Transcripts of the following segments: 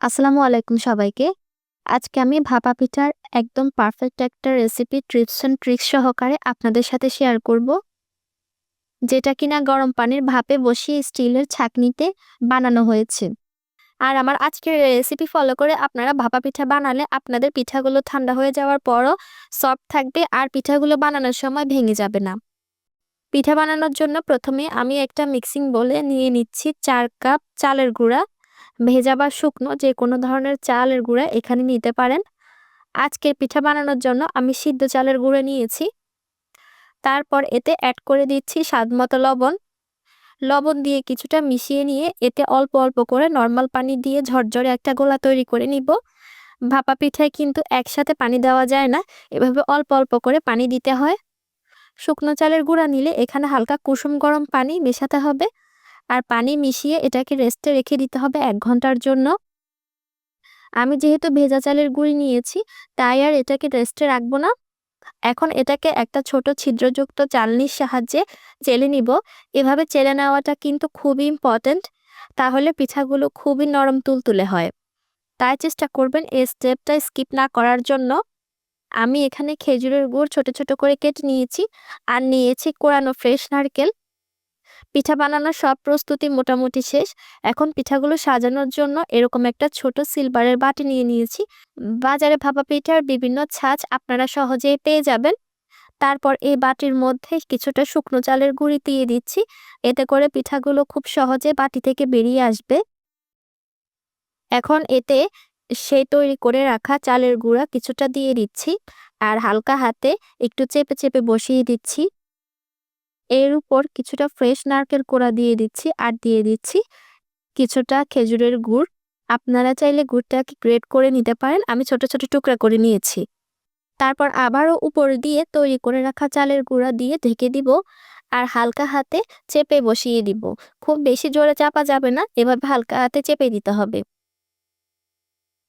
আসসালামু আলাইকুম সবাইকে। আজকে আমি ভাপা পিঠার একদম পারফেক্ট একটা রেসিপি টিপস অ্যান্ড ট্রিক্স সহকারে আপনাদের সাথে শেয়ার করব। যেটা কিনা গরম পানির ভাপে বসিয়ে স্টিলের ছাঁকনিতে বানানো হয়েছে। আর আমার আজকের রেসিপি ফলো করে আপনারা ভাপা পিঠা বানালে আপনাদের পিঠাগুলো ঠান্ডা হয়ে যাওয়ার পরও সফট থাকবে আর পিঠাগুলো বানানোর সময় ভেঙে যাবে না। পিঠা বানানোর জন্য প্রথমে আমি একটা মিক্সিং বলে নিয়ে নিচ্ছি চার কাপ চালের গুঁড়া ভেজা বা শুকনো যে কোনো ধরনের চালের গুঁড়া এখানে নিতে পারেন। আজকের পিঠা বানানোর জন্য আমি সিদ্ধ চালের গুঁড়ো নিয়েছি। তারপর এতে অ্যাড করে দিচ্ছি স্বাদ মতো লবণ। লবণ দিয়ে কিছুটা মিশিয়ে নিয়ে এতে অল্প অল্প করে নর্মাল পানি দিয়ে ঝরঝরে একটা গোলা তৈরি করে নিব। ভাপা পিঠায় কিন্তু একসাথে পানি দেওয়া যায় না, এভাবে অল্প অল্প করে পানি দিতে হয়। শুকনো চালের গুঁড়া নিলে এখানে হালকা কুসুম গরম পানি মেশাতে হবে। আর পানি মিশিয়ে এটাকে রেস্টে রেখে দিতে হবে এক ঘণ্টার জন্য। আমি যেহেতু ভেজা চালের গুঁড়ি নিয়েছি, তাই আর এটাকে রেস্টে রাখব না। এখন এটাকে একটা ছোট ছিদ্রযুক্ত চালনির সাহায্যে চেলে নিব। এভাবে চেলে নেওয়াটা কিন্তু খুবই ইম্পর্ট্যান্ট তাহলে পিঠাগুলো খুবই নরম তুলতুলে হয়। তাই চেষ্টা করবেন এই স্টেপটা স্কিপ না করার জন্য। আমি এখানে খেজুরের গুড় ছোট ছোট করে কেটে নিয়েছি, আর নিয়েছি কোরানো ফ্রেশ নারকেল। পিঠা বানানোর সব প্রস্তুতি মোটামুটি শেষ। এখন পিঠাগুলো সাজানোর জন্য এরকম একটা ছোট সিলভারের বাটি নিয়ে নিয়েছি। বাজারে ভাপা পিঠার বিভিন্ন ছাঁচ আপনারা সহজেই পেয়ে যাবেন। তারপর এই বাটির মধ্যে কিছুটা শুকনো চালের গুঁড়ি দিয়ে দিচ্ছি। এতে করে পিঠাগুলো খুব সহজে বাটি থেকে বেরিয়ে আসবে। এখন এতে সেই তৈরি করে রাখা চালের গুঁড়া কিছুটা দিয়ে দিচ্ছি। আর হালকা হাতে একটু চেপে চেপে বসিয়ে দিচ্ছি। এর উপর কিছুটা ফ্রেশ নারকেল কোড়া দিয়ে দিচ্ছি আর দিয়ে দিচ্ছি কিছুটা খেজুরের গুড়। আপনারা চাইলে গুড়টাকে গ্রেট করে নিতে পারেন। আমি ছোট ছোট টুকরা করে নিয়েছি। তারপর আবারও উপর দিয়ে তৈরি করে রাখা চালের গুঁড়া দিয়ে ঢেকে দিব আর হালকা হাতে চেপে বসিয়ে দিব। খুব বেশি জোরে চাপা যাবে না, এভাবে হালকা হাতে চেপে দিতে হবে।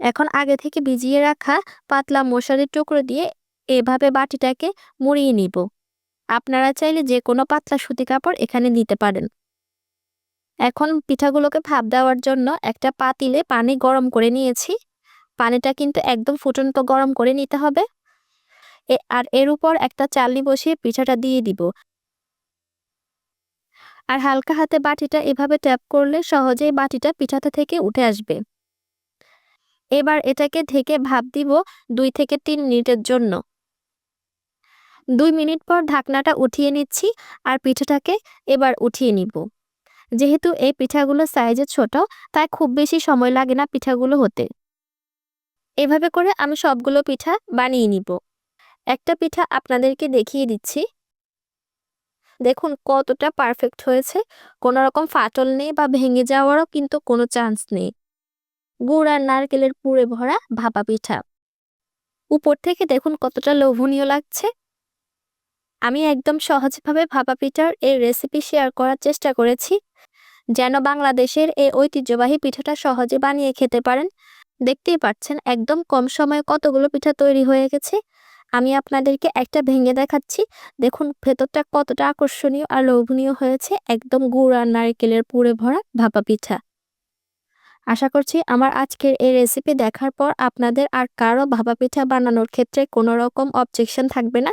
এখন আগে থেকে ভিজিয়ে রাখা পাতলা মশারির টুকরো দিয়ে এভাবে বাটিটাকে মুড়িয়ে নিব। আপনারা চাইলে যে কোনো পাতলা সুতি কাপড় এখানে দিতে পারেন। এখন পিঠাগুলোকে ভাপ দেওয়ার জন্য একটা পাতিলে পানি গরম করে নিয়েছি। পানিটা কিন্তু একদম ফুটন্ত গরম করে নিতে হবে। আর এর উপর একটা চালনি বসিয়ে পিঠাটা দিয়ে দিব। আর হালকা হাতে বাটিটা এভাবে ট্যাপ করলে সহজেই বাটিটা পিঠাটা থেকে উঠে আসবে। এবার এটাকে ঢেকে ভাপ দিব দুই থেকে তিন মিনিটের জন্য। দুই মিনিট পর ঢাকনাটা উঠিয়ে নিচ্ছি আর পিঠাটাকে এবার উঠিয়ে নিব। যেহেতু এই পিঠাগুলো সাইজে ছোট, তাই খুব বেশি সময় লাগে না পিঠাগুলো হতে। এভাবে করে আমি সবগুলো পিঠা বানিয়ে নিব। একটা পিঠা আপনাদেরকে দেখিয়ে দিচ্ছি। দেখুন কতটা পারফেক্ট হয়েছে। কোনো রকম ফাটল নেই বা ভেঙে যাওয়ারও কিন্তু কোনো চান্স নেই। গুড় আর নারকেলের পুড়ে ভরা ভাপা পিঠা। উপর থেকে দেখুন কতটা লোভনীয় লাগছে। আমি একদম সহজভাবে ভাপা পিঠার এই রেসিপি শেয়ার করার চেষ্টা করেছি। যেন বাংলাদেশের এই ঐতিহ্যবাহী পিঠাটা সহজে বানিয়ে খেতে পারেন। দেখতেই পাচ্ছেন, একদম কম সময়ে কতগুলো পিঠা তৈরি হয়ে গেছে। আমি আপনাদেরকে একটা ভেঙে দেখাচ্ছি। দেখুন, ভেতরটা কতটা আকর্ষণীয় আর লোভনীয় হয়েছে। একদম গুড় আর নারকেলের পুরে ভরা ভাপা পিঠা। আশা করছি আমার আজকের এই রেসিপি দেখার পর আপনাদের আর কারও ভাপা পিঠা বানানোর ক্ষেত্রে কোনো রকম অবজেকশন থাকবে না।